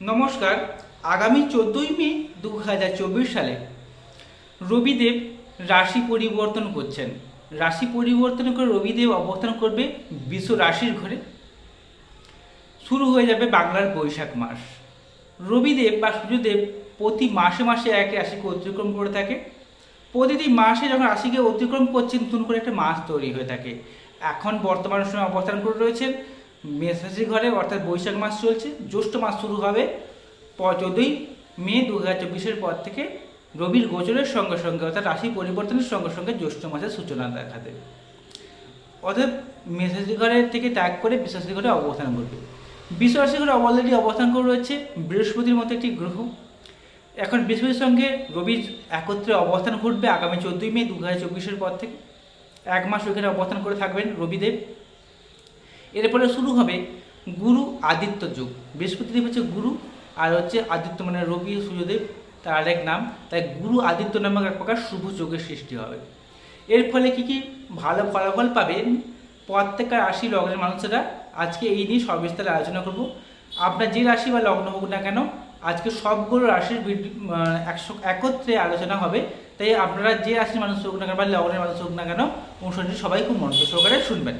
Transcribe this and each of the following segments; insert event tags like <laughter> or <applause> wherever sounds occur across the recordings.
নমস্কার, আগামী চোদ্দোই মে দু হাজার চব্বিশ সালে রবিদেব রাশি পরিবর্তন করছেন। রাশি পরিবর্তন করে রবিদেব অবস্থান করবে বিশ্ব রাশির ঘরে। শুরু হয়ে যাবে বাংলার বৈশাখ মাস। রবিদেব বা সূর্যদেব প্রতি মাসে মাসে এক রাশিকে অতিক্রম করে থাকে। প্রতিটি মাসে যখন রাশিকে অতিক্রম করছে, নতুন করে একটা মাস তৈরি হয়ে থাকে। এখন বর্তমান সময় অবস্থান করে রয়েছেন মেষ রাশির ঘরে অর্থাৎ বৈশাখ মাস চলছে, জ্যৈষ্ঠ মাস শুরু হবে চোদ্দই মে দু হাজার পর থেকে রবির গোচরের সঙ্গে সঙ্গে অর্থাৎ রাশি পরিবর্তনের সঙ্গে সঙ্গে জ্যৈষ্ঠ মাসের সূচনা দেখা দেবে অর্থাৎ মেষরাশি ঘরের থেকে ত্যাগ করে বিশ্বাসী ঘরে অবস্থান করবে। বিশ্বাসী ঘরে অলরেডি অবস্থান করে রয়েছে বৃহস্পতির মতো একটি গ্রহ। এখন বৃহস্পতির সঙ্গে রবির একত্রে অবস্থান ঘটবে আগামী চোদ্দই মে দু হাজার পর থেকে। এক মাস ওখানে অবস্থান করে থাকবেন রবিদেব। এরপরে শুরু হবে গুরু আদিত্য যুগ। বৃহস্পতিদেব হচ্ছে গুরু, আর হচ্ছে আদিত্য মানে রবি সূর্যদেব, তার আরেক নাম। তাই গুরু আদিত্য নামক এক প্রকার শুভ যোগের সৃষ্টি হবে। এর ফলে কি কি? ভালো ফলাফল পাবেন প্রত্যেকটা রাশি লগ্নের মানুষেরা। আজকে এই নিয়ে সবিস্তারে আলোচনা করব। আপনার যে রাশি বা লগ্ন হোক না কেন, আজকে সবগুলো রাশির একশো একত্রে আলোচনা হবে। তাই আপনারা যে রাশির মানুষ হোক না কেন বা লগ্নের মানুষ হোক না কেন, অনুষ্ঠানটি সবাই খুব মনোযোগ সহকারে শুনবেন।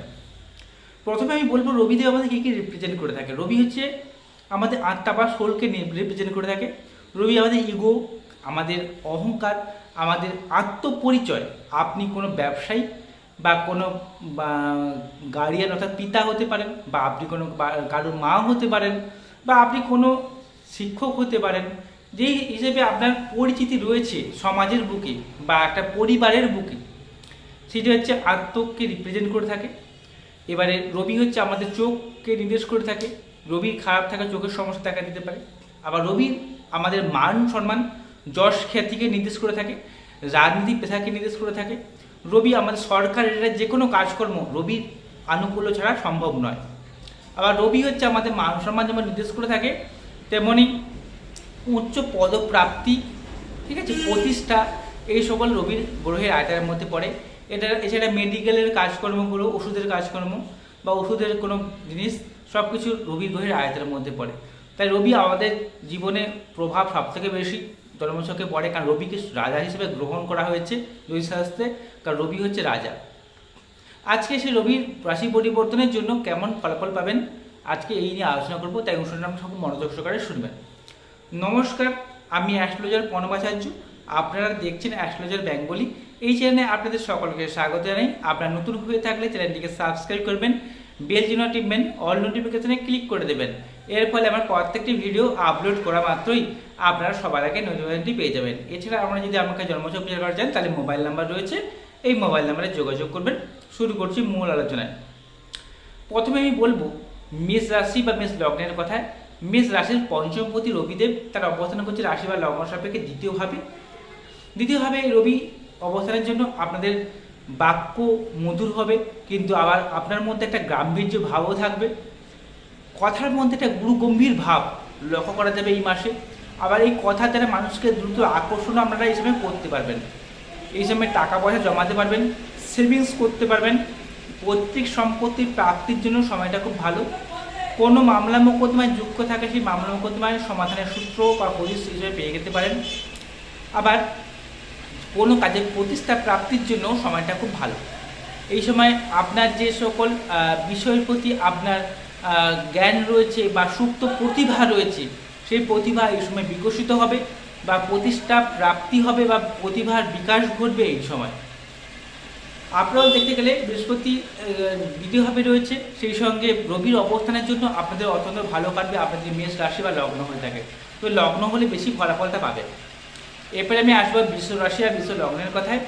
প্রথমে আমি বলব রবিদেব আমাদের কী কী রিপ্রেজেন্ট করে থাকে। রবি হচ্ছে আমাদের আত্মা বা সোলকে রিপ্রেজেন্ট করে থাকে। রবি আমাদের ইগো আমাদের অহংকার, আমাদের আত্মপরিচয়। আপনি কোনো ব্যবসায়ী বা কোনো গার্ডিয়ান অর্থাৎ পিতা হতে পারেন বা আপনি কোনো কারোর মা হতে পারেন বা আপনি কোনো শিক্ষক হতে পারেন। যেই হিসেবে আপনার পরিচিতি রয়েছে সমাজের বুকে বা একটা পরিবারের বুকে, সেটি হচ্ছে আত্মকে রিপ্রেজেন্ট করে থাকে। এবারে রবি হচ্ছে আমাদের চোখকে নির্দেশ করে থাকে। রবির খারাপ থাকা চোখের সমস্যা দেখা দিতে পারে। আবার রবির আমাদের মান সম্মান, যশ খ্যাতিকে নির্দেশ করে থাকে, রাজনীতি পেশাকে নির্দেশ করে থাকে। রবি আমাদের সরকারের যে কোনো কাজকর্ম রবির আনুকূল্য ছাড়া সম্ভব নয়। আবার রবি হচ্ছে আমাদের মান সম্মান যেমন নির্দেশ করে থাকে, তেমনি উচ্চ পদপ্রাপ্তি, ঠিক আছে, প্রতিষ্ঠা, এই সকল রবির গ্রহের আয়তার মধ্যে পড়ে। এটা এছাড়া মেডিকেলের কাজকর্মগুলো, ওষুধের কাজকর্ম বা ওষুধের কোনো জিনিস সব কিছু রবি গ্রহের আয়তার মধ্যে পড়ে। তাই রবি আমাদের জীবনে প্রভাব সব থেকে বেশি জন্মছকে পড়ে, কারণ রবিকে রাজা হিসেবে গ্রহণ করা হয়েছে জ্যোতিষশাস্ত্রে কারণ রবি হচ্ছে রাজা। আজকে সেই রবির রাশি পরিবর্তনের জন্য কেমন ফলাফল পাবেন, আজকে এই নিয়ে আলোচনা করব। তাই অনুষ্ঠানটা আপনি সব মনোযোগ সহকারে শুনবেন। নমস্কার, আমি অ্যাস্ট্রোলজার পণবাচার্য আপনারা দেখছেন অ্যাস্ট্রোলজার বেঙ্গলি। এই চ্যানেলে আপনাদের সকলকে স্বাগত জানাই। আপনারা নতুন হয়ে থাকলে চ্যানেলটিকে সাবস্ক্রাইব করবেন বেল জিনো টিপবেন অল নোটিফিকেশনে ক্লিক করে দেবেন। এর ফলে আমার প্রত্যেকটি ভিডিও আপলোড করা মাত্রই আপনারা সবার আগে নোটিফিকেশনটি পেয়ে যাবেন। এছাড়া আপনারা যদি আমাকে জন্মছক বিচার করা চান, তাহলে মোবাইল নাম্বার রয়েছে। এই মোবাইল নাম্বারে যোগাযোগ করবেন। শুরু করছি মূল আলোচনায়। প্রথমে আমি বলব, মেষ রাশি বা মেষ লগ্নের কথায়, মেষ রাশির পঞ্চমপতি রবিদেব তার অবস্থান করছে রাশি বা লগ্ন সাপেক্ষে দ্বিতীয়ভাবে দ্বিতীয়ভাবে রবি অবস্থানের জন্য আপনাদের বাক্য মধুর হবে, কিন্তু আবার আপনার মধ্যে একটা গাম্ভীর্য ভাবও থাকবে। কথার মধ্যে একটা গুরু গম্ভীর ভাব লক্ষ্য করা যাবে এই মাসে। আবার এই কথা দ্বারা মানুষকে দ্রুত আকর্ষণ আপনারা এই সময় করতে পারবেন। এই সময় টাকা পয়সা জমাতে পারবেন সেভিংস করতে পারবেন। পৈতৃক সম্পত্তির প্রাপ্তির জন্য সময়টা খুব ভালো। কোনো মামলা মোকদ্দমায় যুক্ত থাকে সেই মামলা মোকদ্দমায় সমাধানের সূত্র বা হদিশ হিসেবে পেয়ে যেতে পারেন। আবার কোনো কাজের প্রতিষ্ঠা প্রাপ্তির জন্য সময়টা খুব ভালো। এই সময় আপনার যে সকল বিষয়ের প্রতি আপনার জ্ঞান রয়েছে বা সুপ্ত প্রতিভা রয়েছে, সেই প্রতিভা এই সময় বিকশিত হবে বা প্রতিষ্ঠা প্রাপ্তি হবে বা প্রতিভার বিকাশ ঘটবে এই সময়। আপনারাও দেখতে গেলে বৃহস্পতি দ্বিতীয়ভাবে রয়েছে, সেই সঙ্গে রবির অবস্থানের জন্য আপনাদের অত্যন্ত ভালো কাটবে, আপনাদের মেষ রাশি বা লগ্ন হয়ে থাকে। তো লগ্ন হলে বেশি ফলাফলটা পাবে এরপরে আমি আসব বিশ্ব রাশি আর বিশ্ব লগ্নের কথায়।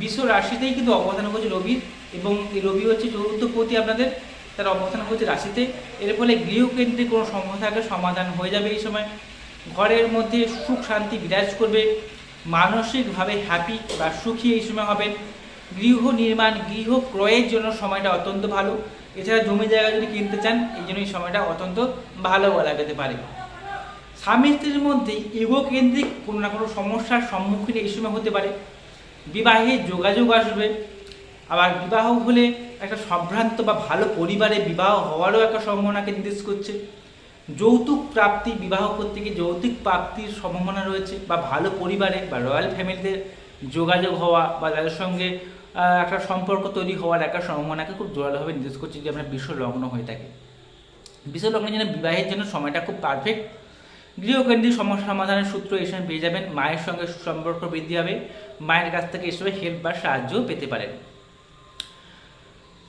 বিশ্ব রাশিতেই কিন্তু অবস্থান করছে রবি এবং এই রবি হচ্ছে চতুর্থ পতি আপনাদের, তার অবস্থান করছে রাশিতে। এর ফলে গৃহকেন্দ্রিক কোনো সমস্যা থাকলে সমাধান হয়ে যাবে এই সময়। ঘরের মধ্যে সুখ শান্তি বিরাজ করবে, মানসিকভাবে হ্যাপি বা সুখী এই সময় হবেন গৃহ নির্মাণ, গৃহ ক্রয়ের জন্য সময়টা অত্যন্ত ভালো। এছাড়া জমি জায়গা যদি কিনতে চান, এই জন্য এই সময়টা অত্যন্ত ভালো বলা যেতে পারে। স্বামী স্ত্রীর মধ্যে ইগো কেন্দ্রিক কোনো না কোনো সমস্যার সম্মুখীন এই সময় হতে পারে। বিবাহে যোগাযোগ আসবে। আবার বিবাহ হলে একটা সম্ভ্রান্ত বা ভালো পরিবারে বিবাহ হওয়ারও একটা সম্ভাবনাকে নির্দেশ করছে। যৌতুক প্রাপ্তি, বিবাহ করতে গিয়ে যৌতুক প্রাপ্তির সম্ভাবনা রয়েছে বা ভালো পরিবারে বা রয়্যাল ফ্যামিলিতে যোগাযোগ হওয়া বা তাদের সঙ্গে একটা সম্পর্ক তৈরি হওয়ার একটা সম্ভাবনাকে খুব জোরালোভাবে নির্দেশ করছে যদি আপনার বিশ্ব লগ্ন হয়ে থাকে। বিশ্ব লগ্নের জন্য বিবাহের জন্য সময়টা খুব পারফেক্ট গৃহকেন্দ্রিক সমস্যা সমাধানের সূত্র সময় পেয়ে যাবেন মায়ের সঙ্গে সুসম্পর্ক বৃদ্ধি হবে মায়ের কাছ থেকে এসবে হেল্প বা সাহায্যও পেতে পারেন।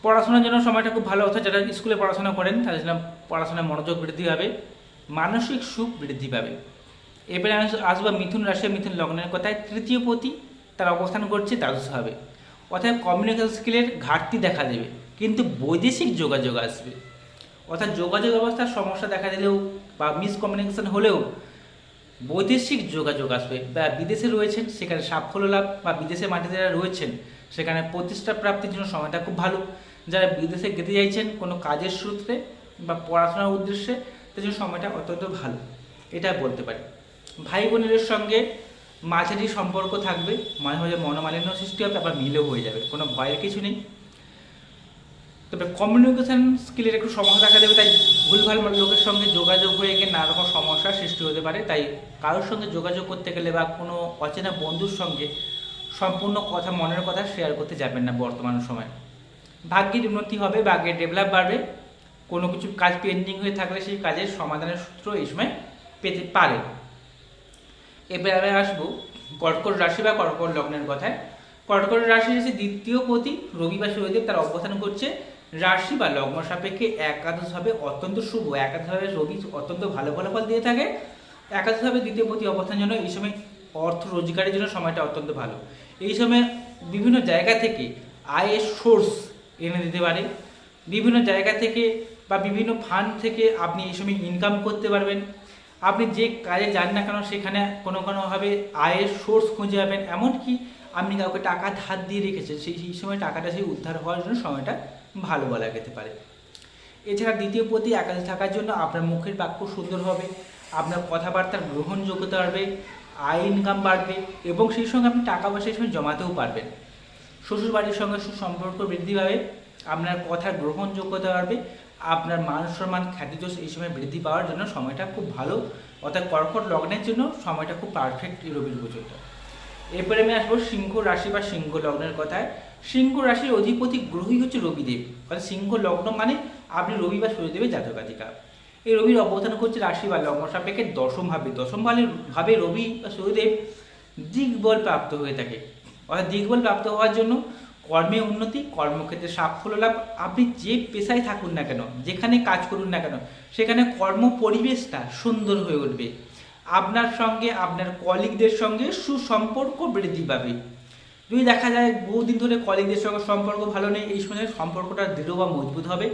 পড়াশোনার জন্য সময়টা খুব ভালো অর্থাৎ যারা স্কুলে পড়াশোনা করেন তাদের জন্য পড়াশোনায় মনোযোগ বৃদ্ধি হবে মানসিক সুখ বৃদ্ধি পাবে। এবারে আস- আসব মিথুন রাশি মিথুন লগ্নের কথায়, তৃতীয় পতি তার অবস্থান করছে দ্বাদশ হবে অর্থাৎ কমিউনিকেশন স্কিলের ঘাটতি দেখা দেবে, কিন্তু বৈদেশিক যোগাযোগ আসবে। অর্থাৎ যোগাযোগ ব্যবস্থার সমস্যা দেখা দিলেও বা মিসকমিউনিকেশন হলেও বৈদেশিক যোগাযোগ আসবে। বা বিদেশে রয়েছেন, সেখানে সাফল্য লাভ বা বিদেশে মাটিতে যারা রয়েছেন, সেখানে প্রতিষ্ঠা প্রাপ্তির জন্য সময়টা খুব ভালো। যারা বিদেশে যেতে চাইছেন, কোনো কাজের সূত্রে বা পড়াশোনার উদ্দেশ্যে তার জন্য সময়টা অত্যন্ত ভালো। এটা বলতে পারি। ভাই বোনের সঙ্গে মাঝারি সম্পর্ক থাকবে মাঝে মাঝে মনোমালিন্য সৃষ্টি হবে আবার মিলেও হয়ে যাবে। কোনো ভয়ের কিছু নেই। তবে কমিউনিকেশন স্কিলের একটু সমস্যা দেখা দেবে, তাই ভুলভাল লোকের সঙ্গে যোগাযোগ হয়ে গিয়ে নানা রকম সমস্যার সৃষ্টি হতে পারে। তাই কারোর সঙ্গে যোগাযোগ করতে গেলে বা কোনো অচেনা বন্ধুর সঙ্গে সম্পূর্ণ কথা, মনের কথা শেয়ার করতে যাবেন না বর্তমান সময়। ভাগ্যের উন্নতি হবে, ভাগ্যের ডেভেলপ বাড়বে। কোনো কিছু কাজ পেন্ডিং হয়ে থাকলে সেই কাজের সমাধানের সূত্র এই সময় পেতে পারে। এবার আমি আসব কর্কট রাশি বা কর্কট লগ্নের কথায়। কর্কট রাশি হচ্ছে দ্বিতীয় পতি, রবি বা তার অবস্থান করছে। রাশি বা লগ্ন সাপেক্ষে একাদশভাবে অত্যন্ত শুভ। একাদশভাবে রবি অত্যন্ত ভালো ফলাফল দিয়ে থাকে। একাদশভাবে দ্বিতীয় প্রতি অবস্থান জন্য এই সময় অর্থ রোজগারের জন্য সময়টা অত্যন্ত ভালো। এই সময় বিভিন্ন জায়গা থেকে আয়ের সোর্স এনে দিতে পারে। বিভিন্ন জায়গা থেকে বা বিভিন্ন ফান্ড থেকে আপনি এই সময় ইনকাম করতে পারবেন। আপনি যে কাজে যান না কেন সেখানে কোনো কোনোভাবে আয়ের সোর্স খুঁজে পাবেন। এমনকি আপনি কাউকে টাকা ধার দিয়ে রেখেছেন, সেই সেই সময় টাকাটা সেই উদ্ধার হওয়ার জন্য সময়টা ভালো বলা যেতে পারে। এছাড়া দ্বিতীয় প্রতি একাদশ থাকার জন্য আপনার মুখের বাক্য সুন্দর হবে, আপনার কথাবার্তার গ্রহণযোগ্যতা বাড়বে, আয় ইনকাম বাড়বে এবং সেই সঙ্গে আপনি টাকা পয়সা সময় জমাতেও পারবেন। শ্বশুর বাড়ির সঙ্গে সুসম্পর্ক বৃদ্ধি পাবে, আপনার কথার গ্রহণযোগ্যতা বাড়বে, আপনার মান সম্মান খ্যাতিদোষ এই সময় বৃদ্ধি পাওয়ার জন্য সময়টা খুব ভালো, অর্থাৎ কর্কট লগ্নের জন্য সময়টা খুব পারফেক্ট রবির গোচরটা এরপরে আমি আসব সিংহ রাশি বা সিংহ লগ্নের কথায়। সিংহ রাশির অধিপতি গ্রহই হচ্ছে রবিদেব। অর্থাৎ সিংহ লগ্ন মানে আপনি রবি বা শনিদেবের জাতকাতিকা এই রবির অবস্থান করছে রাশি বা লগ্ন সাপেক্ষে দশম ভাবে। দশম ভাবে ভাবে রবি বা শনিদেব দিগ্বল প্রাপ্ত হয়ে থাকে। অর্থাৎ দিগ্বল প্রাপ্ত হওয়ার জন্য কর্মে উন্নতি, কর্মক্ষেত্রে সাফল্য লাভ। আপনি যে পেশায় থাকুন না কেন, যেখানে কাজ করুন না কেন, সেখানে কর্ম পরিবেশটা সুন্দর হয়ে উঠবে। আপনার সঙ্গে, আপনার কলিগদের সঙ্গে সুসম্পর্ক বৃদ্ধি পাবে। যদি দেখা যায় বহুদিন ধরে কলিগদের সঙ্গে সম্পর্ক ভালো নেই, এই সময় সম্পর্কটা দৃঢ় বা মজবুত হবে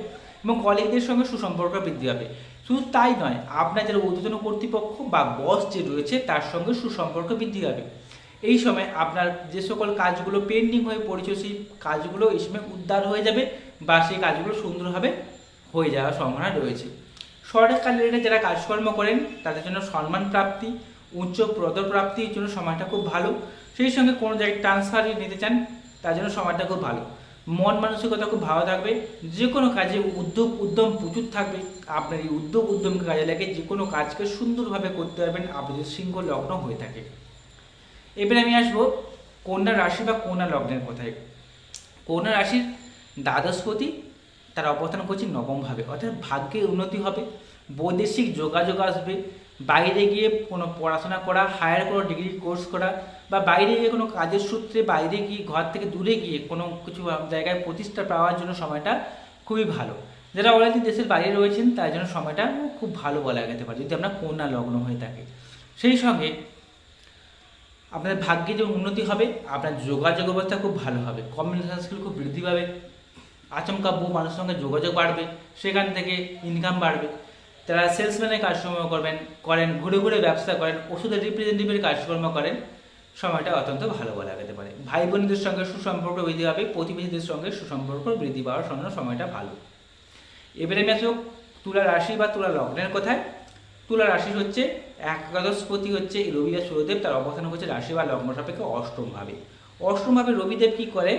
এবং কলিগদের সঙ্গে সুসম্পর্ক বৃদ্ধি পাবে। শুধু তাই নয়, আপনার যারা ঊর্ধ্বতন কর্তৃপক্ষ বা বস যে রয়েছে, তার সঙ্গে সুসম্পর্ক বৃদ্ধি পাবে। এই সময় আপনার যে সকল কাজগুলো পেন্ডিং হয়ে পড়েছে, সেই কাজগুলো এই সময় উদ্ধার হয়ে যাবে বা সেই কাজগুলো সুন্দরভাবে হয়ে যাওয়ার সম্ভাবনা রয়েছে। সরকারের যারা কাজকর্ম করেন, তাদের জন্য সম্মান প্রাপ্তি, উচ্চ পদপ্রাপ্তির জন্য সময়টা খুব ভালো। সেই সঙ্গে কোনো জায়গায় ট্রান্সফার নিতে চান, তার জন্য সময়টা খুব ভালো। মন মানসিকতা খুব ভালো থাকবে। যে কোনো কাজে উদ্যোগ, উদ্যম প্রচুর থাকবে। আপনার এই উদ্যোগ, উদ্যমকে কাজে লাগে যে কোনো কাজকে সুন্দরভাবে করতে পারবেন। আপনি যদি সিংহ লগ্ন হয়ে থাকে। এবারে আমি আসব কন্যা রাশি বা কন্যা লগ্নের কথায়। কন্যা রাশির দ্বাদশপতি তার অবস্থান করছে নবমভাবে। অর্থাৎ ভাগ্যে উন্নতি হবে, বৈদেশিক যোগাযোগ আসবে, বাইরে গিয়ে কোনো পড়াশোনা করা হায়ার কোনো ডিগ্রি কোর্স করা, বা বাইরে গিয়ে কোনো কাজের সূত্রে বাইরে গিয়ে ঘর থেকে দূরে গিয়ে কোনো কিছু জায়গায় প্রতিষ্ঠা পাওয়ার জন্য সময়টা খুবই ভালো। যারা অলরেডি দেশের বাইরে রয়েছেন, তার জন্য সময়টা খুব ভালো বলা যেতে পারে, যদি আপনার কন্যা লগ্ন হয়ে থাকে। সেই সঙ্গে আপনাদের ভাগ্যে যে উন্নতি হবে, আপনার যোগাযোগ অবস্থা খুব ভালো হবে কমিউনিকেশন স্কিল খুব বৃদ্ধি পাবে। আচমকা বহু মানুষের সঙ্গে যোগাযোগ বাড়বে, সেখান থেকে ইনকাম বাড়বে। তারা সেলসম্যানের কাজকর্ম করবেন, করেন, ঘুরে ঘুরে ব্যবসা করেন, ওষুধের রিপ্রেজেন্টেটিভের কাজকর্ম করেন। সময়টা অত্যন্ত ভালো বলা যেতে পারে। ভাই বোনদের সঙ্গে সুসম্পর্ক বৃদ্ধি হবে প্রতিবেশীদের সঙ্গে সুসম্পর্ক বৃদ্ধি পাওয়ার জন্য সময়টা ভালো। এবারে আমি তুলা রাশি বা তুলা লগ্নের কথায়, তুলা রাশি হচ্ছে, একাদশপতি হচ্ছে, রবিবার সূর্যদেব তার অবস্থান হচ্ছে রাশি বা লগ্ন সাপেক্ষে অষ্টম ভাবে রবিদেব কি করে?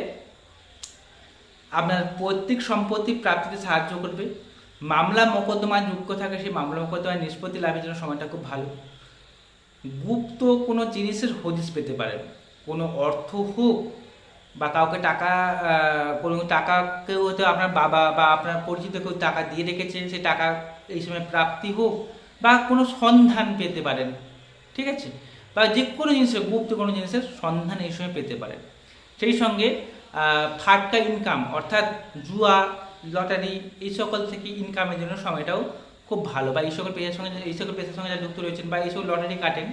আপনার পৈতৃক সম্পত্তি প্রাপ্তিতে সাহায্য করবে। মামলা মোকদ্দমা যুক্ত থাকে সেই মামলা মোকদ্দমায় নিষ্পত্তি লাভের জন্য সময়টা খুব ভালো। গুপ্ত কোনো জিনিসের হদিস পেতে পারেন। কোনো অর্থ হোক বা কাউকে টাকা কোনো টাকা কেউ হয়তো আপনার বাবা বা আপনার পরিচিত কেউ টাকা দিয়ে রেখেছেন, সেই টাকা এই সময় প্রাপ্তি হোক বা কোনো সন্ধান পেতে পারেন। ঠিক আছে? বা যে কোনো জিনিসের, গুপ্ত কোনো জিনিসের সন্ধান এই সময় পেতে পারেন। সেই সঙ্গে ফাটকা ইনকাম অর্থাৎ জুয়া লটারি এই সকল থেকে ইনকামের জন্য সময়টাও খুব ভালো। বা এই সকল পেশার সঙ্গে এই সকল পেশার সঙ্গে যারা যুক্ত রয়েছেন বা এই সকল লটারি কাটেন,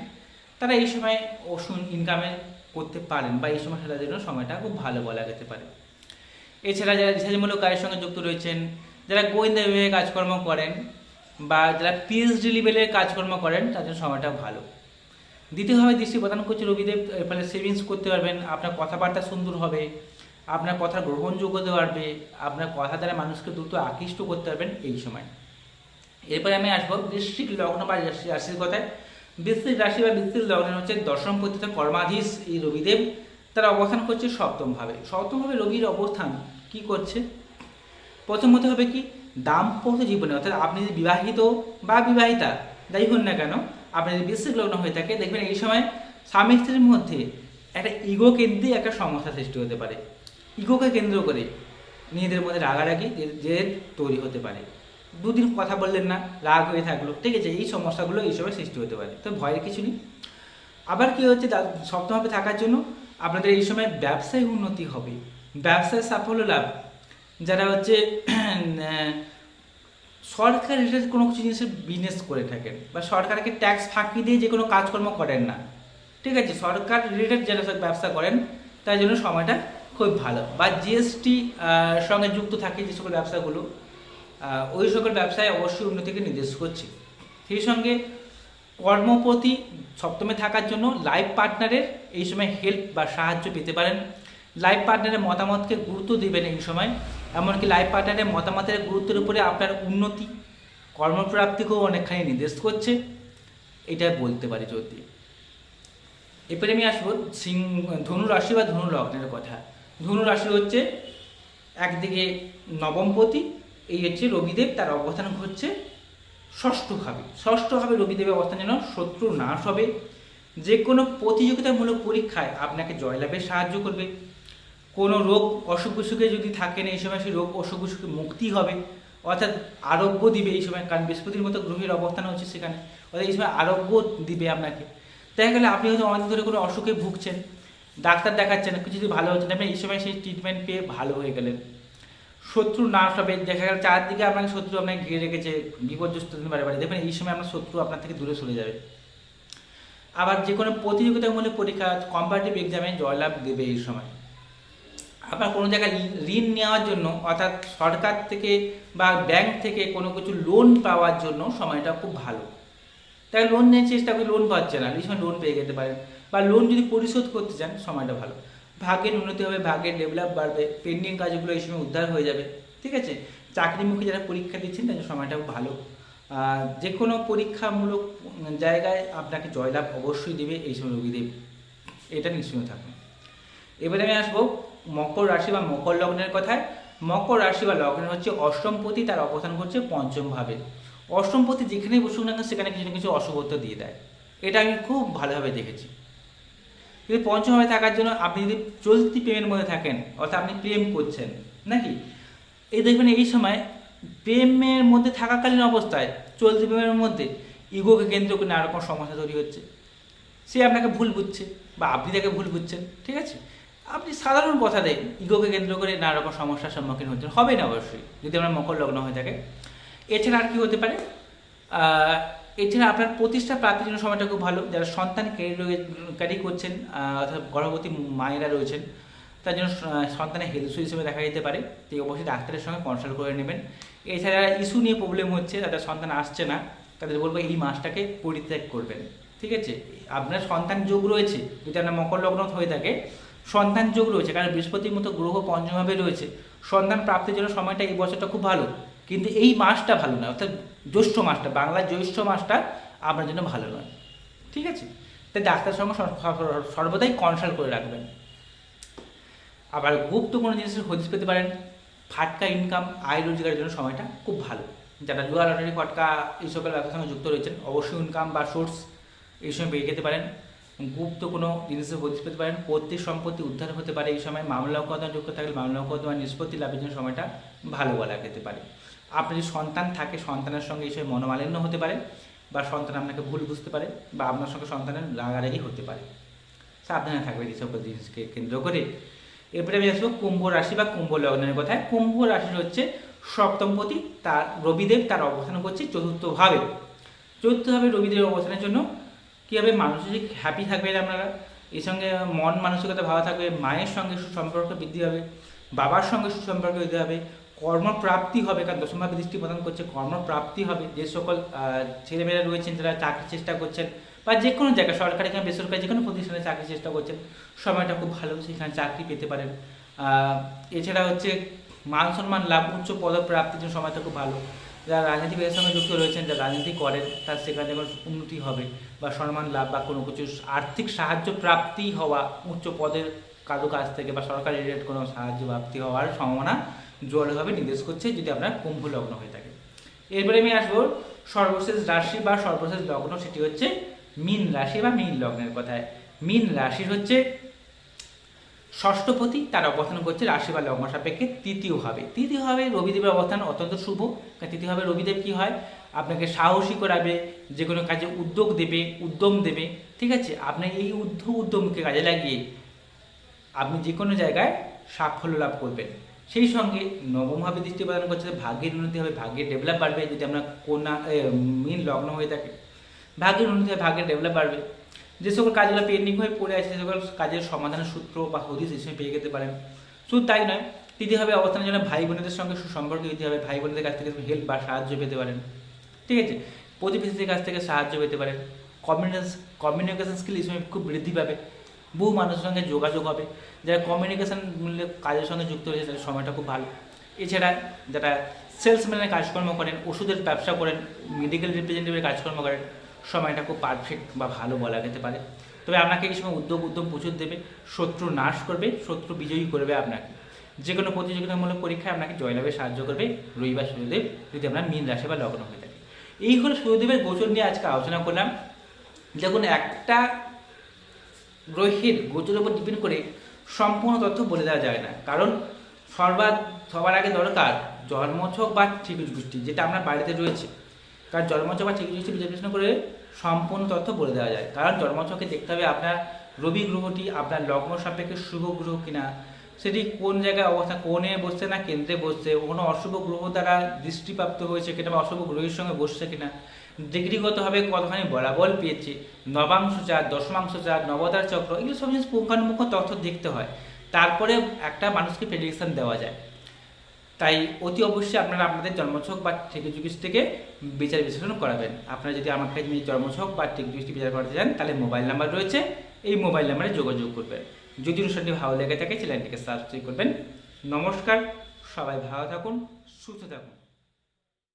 তারা এই সময় ওষুধ ইনকামে করতে পারেন বা এই সময় তাদের জন্য সময়টা খুব ভালো বলা যেতে পারে। এছাড়া যারা রিসার্চমূলক কাজের সঙ্গে যুক্ত রয়েছেন, যারা গোয়েন্দা বিভাগে কাজকর্ম করেন বা যারা পিএইচডি লেভেলের কাজকর্ম করেন, তাদের সময়টা ভালো। দ্বিতীয়ভাবে দৃষ্টি প্রদান করছে রবিদেব এর ফলে সেভিংস করতে পারবেন, আপনার কথাবার্তা সুন্দর হবে আপনার কথা গ্রহণযোগ্যতা বাড়বে আপনার কথা দ্বারা মানুষকে দ্রুত আকৃষ্ট করতে পারবেন এই সময়। এরপরে আমি আসব বৃশ্চিক লগ্ন বা রাশি- রাশির কথায়। বৃশ্চিক রাশি বা বৃশ্চিক লগ্নের হচ্ছে দশম পতিত কর্মাধীশ এই রবিদেব। তারা অবস্থান করছে সপ্তমভাবে। সপ্তমভাবে সপ্তম রবির অবস্থান কি করছে? প্রথমত হবে কি? দাম্পত্য জীবনে, অর্থাৎ আপনি যদি বিবাহিত বা বিবাহিতা, যাই হন না কেন আপনি যদি বৃশ্চিক লগ্ন হয়ে থাকে, দেখবেন এই সময় স্বামী স্ত্রীর মধ্যে একটা ইগো কেন্দ্রিক একটা সমস্যা সৃষ্টি হতে পারে। ইগোকে কেন্দ্র করে নিজেদের মধ্যে রাগারাগি যে- তৈরি হতে পারে। দুদিন কথা বললেন না, রাগ হয়ে থাকল। ঠিক আছে, এই সমস্যাগুলো এই সময় সৃষ্টি হতে পারে। তো ভয়ের কিছু নেই। আবার কি হচ্ছে সপ্তমভাবে থাকার জন্য আপনাদের এই সময় ব্যবসায় উন্নতি হবে। ব্যবসায় সাফল্য লাভ। যারা হচ্ছে, <clears throat> সরকার রিলেটেড কোনো কিছু জিনিসের বিজনেস করে থাকেন বা সরকারকে ট্যাক্স ফাঁকি দিয়ে যে কোনো কাজকর্ম করেন না। ঠিক আছে, সরকার রিলেটেড যারা ব্যবসা করেন, তার জন্য সময়টা খুব ভালো। বা জিএসটি সঙ্গে যুক্ত থাকে যে সকল ব্যবসাগুলো ওই সকল ব্যবসায় অবশ্যই উন্নতিকে নির্দেশ করছে। সেই সঙ্গে কর্মপতি সপ্তমে থাকার জন্য লাইফ পার্টনারের এই সময় হেল্প বা সাহায্য পেতে পারেন। লাইফ পার্টনারের মতামতকে গুরুত্ব দেবেন এই সময়। এমনকি লাইফ পার্টনারের মতামতের গুরুত্বের উপরে আপনার উন্নতি, কর্মপ্রাপ্তিকেও অনেকখানি নির্দেশ করছে। এটা বলতে পারি যদি। এরপরে আমি আসব সিং, ধনু রাশি বা ধনু লগ্নের কথা। ধনু রাশি হচ্ছে একদিকে নবমপতি, এই হচ্ছে রবিদেব, তার অবস্থান ঘটছে ষষ্ঠভাবে। ষষ্ঠভাবে রবিদেবের অবস্থান যেন শত্রু নাশ হবে। যে কোনো প্রতিযোগিতামূলক পরীক্ষায় আপনাকে জয়লাভে সাহায্য করবে। কোনো রোগ অসুখ বিসুখে যদি থাকেন, এই সময় সেই রোগ অসুখ বিসুখে মুক্তি হবে। অর্থাৎ আরোগ্য দিবে এই সময়, কারণ বৃহস্পতির মতো গ্রহের অবস্থান হচ্ছে সেখানে। অর্থাৎ এই সময় আরোগ্য দিবে আপনাকে। দেখা গেলে আপনি হয়তো অনেক ধরে কোনো অসুখে ভুগছেন। ডাক্তার দেখাচ্ছেন কিছু যদি ভালো হচ্ছে না এই সময় সেই ট্রিটমেন্ট পেয়ে ভালো হয়ে গেলেন। শত্রু নাশ হবে দেখা গেল চারদিকে আপনাকে শত্রু আপনাকে ঘিরে রেখেছে বিপর্যস্ত দিন বারে বারে দেখবেন এই সময় আপনার শত্রু আপনার থেকে দূরে সরে যাবে। আবার যে কোনো প্রতিযোগিতামূলক পরীক্ষা কম্পারেটিভ এক্সামে জয়লাভ দেবে এই সময়। আপনার কোনো জায়গায় ঋণ নেওয়ার জন্য, অর্থাৎ সরকার থেকে বা ব্যাংক থেকে কোনো কিছু লোন পাওয়ার জন্য সময়টা খুব ভালো। তাই লোন নিয়ে চেষ্টা করে লোন পাচ্ছে না এই সময় লোন পেয়ে যেতে পারেন। বা লোন যদি পরিশোধ করতে চান, সময়টা ভালো। ভাগ্যের উন্নতি হবে, ভাগ্যের ডেভেলপ বাড়বে পেন্ডিং কাজগুলো এই সময় উদ্ধার হয়ে যাবে, ঠিক আছে? চাকরিমুখী যারা পরীক্ষা দিচ্ছেন, তাদের সময়টাও ভালো। যে কোনো পরীক্ষামূলক জায়গায় আপনাকে জয়লাভ অবশ্যই দেবে এই সময় রবিদেব এটা নিশ্চয় থাকবে এবারে আমি আসব মকর রাশি বা মকর লগ্নের কথায়। মকর রাশি বা লগ্নের হচ্ছে অষ্টমপতি তার অবস্থান করছে পঞ্চম ভাবে। অষ্টমপতি যেখানেই বসুক না সেখানে কিছু না কিছু অশুভত্ব দিয়ে দেয়। এটা আমি খুব ভালোভাবে দেখেছি। কিন্তু পঞ্চমভাবে থাকার জন্য আপনি যদি চলতি প্রেমের মধ্যে থাকেন, অর্থাৎ আপনি প্রেম করছেন, নাকি? এই দেখবেন এই সময় প্রেমের মধ্যে থাকাকালীন অবস্থায়, চলতি প্রেমের মধ্যে ইগোকে কেন্দ্র করে নানা রকম সমস্যা তৈরি হচ্ছে। সে আপনাকে ভুল বুঝছে বা আপনি তাকে ভুল বুঝছেন, ঠিক আছে? আপনি সাধারণ কথা দেন ইগোকে কেন্দ্র করে নানা রকম সমস্যার সম্মুখীন হচ্ছেন হবে না অবশ্যই, যদি আপনার মকর লগ্ন হয়ে থাকে। এছাড়া আর কি হতে পারে? এছাড়া আপনার প্রতিষ্ঠা প্রাপ্তির জন্য সময়টা খুব ভালো। যারা সন্তান ক্যারি করছেন অর্থাৎ গর্ভবতী মায়েরা রয়েছেন, তার জন্য সন্তানের হেলথ ইস্যু হিসেবে দেখা যেতে পারে। তো অবশ্যই ডাক্তারের সঙ্গে কনসাল্ট করে নেবেন। এছাড়া ইস্যু নিয়ে প্রবলেম হচ্ছে, তাদের সন্তান আসছে না, তাদের বলব এই মাসটাকে পরিত্যাগ করবেন। ঠিক আছে? আপনার সন্তান যোগ রয়েছে, যদি আপনার মকর লগ্ন হয়ে থাকে, সন্তান যোগ রয়েছে, কারণ বৃহস্পতির মতো গ্রহ পঞ্চমভাবে রয়েছে। সন্তান প্রাপ্তির জন্য সময়টা এই বছরটা খুব ভালো। কিন্তু এই মাসটা ভালো নয়, অর্থাৎ জ্যৈষ্ঠ মাসটা, বাংলার জ্যৈষ্ঠ মাসটা আপনার জন্য ভালো নয়। ঠিক আছে? তাই ডাক্তারের সঙ্গে সর- সর- সর্বদাই কনসাল্ট করে রাখবেন। আবার গুপ্ত কোনো জিনিসের হদিস পেতে পারেন, ফাটকা ইনকাম আয় রোজগারের জন্য সময়টা খুব ভালো। যারা জুয়া লটারি ফটকা এই সকল ব্যবসার সঙ্গে যুক্ত রয়েছেন, অবশ্যই ইনকাম বা সোর্স এই সময় পেয়ে যেতে পারেন। গুপ্ত কোনো জিনিসের হদিস পেতে পারেন, পৈতৃক সম্পত্তি উদ্ধার হতে পারে এই সময়, মামলা মোকদ্দমা যুক্ত থাকলে মামলা মোকদ্দমা নিষ্পত্তি লাভের জন্য সময়টা ভালো বলা যেতে পারে। আপনার যদি সন্তান থাকে, সন্তানের সঙ্গে সময় মনোমালিন্য হতে পারে বা সন্তান আপনাকে ভুল বুঝতে পারে বা আপনার সঙ্গে সন্তানের রাগারাগি হতে পারে। সাবধানে থাকবে এই সকল জিনিসকে কেন্দ্র করে। এরপরে আমি আসব কুম্ভ রাশি বা কুম্ভ লগ্নের কথায়। কুম্ভ রাশি হচ্ছে সপ্তমপতি, তার রবিদেব তার অবস্থান করছে চতুর্থভাবে চতুর্থভাবে রবিদেবের অবস্থানের জন্য কীভাবে মানসিক হ্যাপি থাকবেন আপনারা, এর সঙ্গে মন মানসিকতা ভালো থাকবে, মায়ের সঙ্গে সুসম্পর্ক বৃদ্ধি হবে বাবার সঙ্গে সুসম্পর্ক বৃদ্ধি হবে কর্মপ্রাপ্তি হবে কারণ দশমভাবে দৃষ্টি প্রদান করছে, কর্মপ্রাপ্তি হবে। যে সকল ছেলেমেয়েরা রয়েছেন, যারা চাকরির চেষ্টা করছেন, বা যে কোনো জায়গায়, সরকারি কিংবা বেসরকারি যে কোনো প্রতিষ্ঠানে চাকরির চেষ্টা করছেন, সময়টা খুব ভালো সেখানে চাকরি পেতে পারেন। এছাড়া হচ্ছে মান সম্মান লাভ, উচ্চ পদপ্রাপ্তির জন্য সময়টা খুব ভালো। যারা রাজনীতিবিদের সঙ্গে যুক্ত রয়েছেন, যারা রাজনীতি করেন, তার সেখানে যখন উন্নতি হবে বা সম্মান লাভ বা কোনো কিছু, আর্থিক সাহায্য প্রাপ্তি হওয়া, উচ্চ পদের কারও কাছ থেকে বা সরকারি রেট কোনো সাহায্য প্রাপ্তি হওয়ার সম্ভাবনা জোরালোভাবে নির্দেশ করছে যদি আপনার কুম্ভ লগ্ন হয়ে থাকে। এরপরে আমি আসব সর্বশেষ রাশি বা সর্বশেষ লগ্ন, সেটি হচ্ছে মীন রাশি বা মীন লগ্নের কথায়। মীন রাশির হচ্ছে ষষ্ঠপতি, তার অবস্থান করছে রাশি বা লগ্ন সাপেক্ষে তৃতীয়ভাবে তৃতীয়ভাবে রবিদেবের অবস্থান অত্যন্ত শুভ। কারণ তৃতীয়ভাবে রবিদেব কি হয়? আপনাকে সাহসী করাবে, যে কোনো কাজে উদ্যোগ দেবে, উদ্যম দেবে। ঠিক আছে? আপনি এই উদ্যোগ উদ্যমকে কাজে লাগিয়ে আপনি যে কোনো জায়গায় সাফল্য লাভ করবেন। সেই সঙ্গে নবমভাবে দৃষ্টি প্রদান করছে, ভাগ্যের উন্নতি হবে, ভাগ্যের ডেভেলপ বাড়বে, যদি আমরা কোনা মিন লগ্ন হয়ে থাকে, ভাগ্যের উন্নতি হবে, ভাগ্যের ডেভেলপ বাড়বে। যে সকল কাজগুলো পেন্ডিং হয়ে পড়ে আছে সে সকল কাজের সমাধানের সূত্র বা হদিস হিসেবে পেয়ে যেতে পারেন। শুধু তাই নয় তৃতীয়ভাবে অবস্থানের জন্য ভাই বোনেদের সঙ্গে সুসম্পর্ক দিতে হবে, ভাই বোনেদের কাছ থেকে হেল্প বা সাহায্য পেতে পারেন। ঠিক আছে? প্রতিবেশীদের কাছ থেকে সাহায্য পেতে পারেন। কমিউনিকেশন কমিউনিকেশন স্কিল এই সময় খুব বৃদ্ধি পাবে। বহু মানুষের সঙ্গে যোগাযোগ হবে, যারা কমিউনিকেশন কাজের সঙ্গে যুক্ত রয়েছে তাদের সময়টা খুব ভালো। এছাড়া যারা সেলসম্যানের কাজকর্ম করেন, ওষুধের ব্যবসা করেন মেডিকেল রিপ্রেজেন্টেটিভের কাজকর্ম করেন, সময়টা খুব পারফেক্ট বা ভালো বলা যেতে পারে। তবে আপনাকে এই সময় উদ্যোগ উদ্যম প্রচুর দেবে, শত্রু নাশ করবে, শত্রু বিজয়ী করবে আপনাকে। যে কোনো প্রতিযোগিতামূলক পরীক্ষায় আপনাকে জয়লাভে সাহায্য করবে, রবিবার সূর্যদেব যদি আপনার মীন রাশি বা লগ্ন হয়ে থাকে। এই হলো সূর্যদেবের গোচর নিয়ে আজকে আলোচনা করলাম। দেখুন, একটা গ্রহের গোচরের উপর ডিপেন্ড করে সম্পূর্ণ তথ্য বলে দেওয়া যায় না। কারণ সর্বা সবার আগে দরকার জন্মছক বা ত্রিভুজ গোষ্ঠী, যেটা আমরা বাড়িতে রয়েছে। কারণ জন্মছক বা ত্রিভুজ গোষ্ঠী বিশ্লেষণ করে সম্পূর্ণ তথ্য বলে দেওয়া যায়। কারণ জন্মছকে দেখতে হবে আপনার রবি গ্রহটি, আপনার লগ্ন সাপেক্ষে শুভ গ্রহ কিনা, সেটি কোন জায়গায় অবস্থা, কোণে বসছে না কেন্দ্রে বসছে, কোনো অশুভ গ্রহ দ্বারা দৃষ্টিপ্রাপ্ত হয়েছে কিনা বা অশুভ গ্রহের সঙ্গে বসছে কিনা ডিগ্রিগতভাবে কতখানি বলাবল পেয়েছে নবাংশ চার দশমাংশ চার নবদার চক্র, এগুলো সব জিনিস পুঙ্খানুপুঙ্খ তথ্য দেখতে হয়। তারপরে একটা মানুষকে প্রেডিকশান দেওয়া যায়। তাই অতি অবশ্যই আপনারা আপনাদের জন্মছক বা টেকজুকিস থেকে বিচার বিশ্লেষণ করাবেন। আপনারা যদি আমার কাছে জন্মছক বা টেকজুকিসটি বিচার করাতে চান, তাহলে মোবাইল নাম্বার রয়েছে। এই মোবাইল নাম্বারে যোগাযোগ করবেন। যদি অনুষ্ঠানটি ভালো লেগে থাকে চ্যানেলটিকে সাবস্ক্রাইব করবেন। নমস্কার, সবাই ভালো থাকুন, সুস্থ থাকুন।